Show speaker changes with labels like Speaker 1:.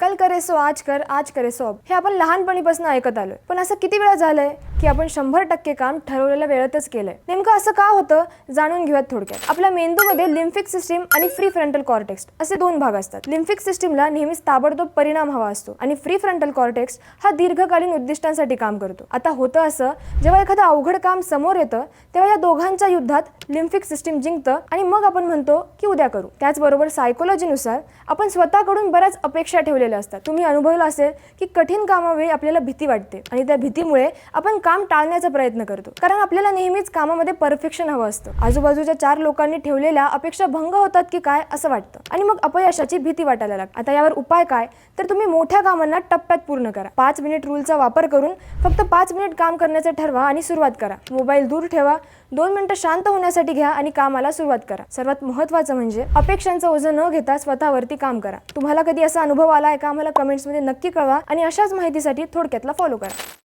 Speaker 1: कल करे सो आज कर आज करे सो अब. हे आपण लहानपणीपासून ऐकत आलोय. पण असं किती वेळा झालंय? की आपण शंभर टक्के काम ठरवलेल्या वेळेतच केलंय. नेमकं असं का होतं? जाणून घेऊयात थोडक्यात. आपल्या मेंदूमध्ये लिम्फिक सिस्टीम आणि फ्री फ्रंटल कॉर्टेक्स असे दोन भाग असतात. लिम्फिक सिस्टीमला नेहमीच ताबडतोब परिणाम हवा असतो आणि फ्री फ्रंटल कॉर्टेक्स हा दीर्घकालीन उद्दिष्टांसाठी काम करतो. आता होतं असं जेव्हा एखादं अवघड काम समोर येतं तेव्हा या दोघांच्या युद्धात लिम्फिक सिस्टीम जिंकतं आणि मग आपण म्हणतो की उद्या करू. त्याचबरोबर सायकोलॉजीनुसार आपण स्वतःकडून बऱ्याच अपेक्षा ठेवलेल्या असतात. तुम्ही अनुभवलं असेल की कठीण कामावेळी आपल्याला भीती वाटते आणि त्या भीतीमुळे आपण काम टाळण्याचा प्रयत्न करतो. कारण आपल्याला नेहमीच कामामध्ये परफेक्शन हवं असतं. आजूबाजूच्या चार लोकांनी ठेवलेल्या अपेक्षा भंग होतात की काय असं वाटतं. आणि मग अपयशाची भीती वाटायला लागते. आता यावर उपाय काय? तर तुम्ही मोठ्या कामांना टप्प्यात पूर्ण करा. पाच मिनिट रूलचा वापर करून फक्त पाच मिनिट काम करण्याचं ठरवा आणि सुरुवात करा. मोबाईल दूर ठेवा. दोन मिनिटं शांत होण्यासाठी घ्या आणि कामाला सुरुवात करा. सर्वात महत्त्वाचं म्हणजे अपेक्षांचं ओझं न घेता स्वतःवरती काम करा. तुम्हाला कधी असा अनुभव आला आहे का? आम्हाला कमेंट्समध्ये नक्की कळवा आणि अशाच माहितीसाठी थोडक्यातला फॉलो करा.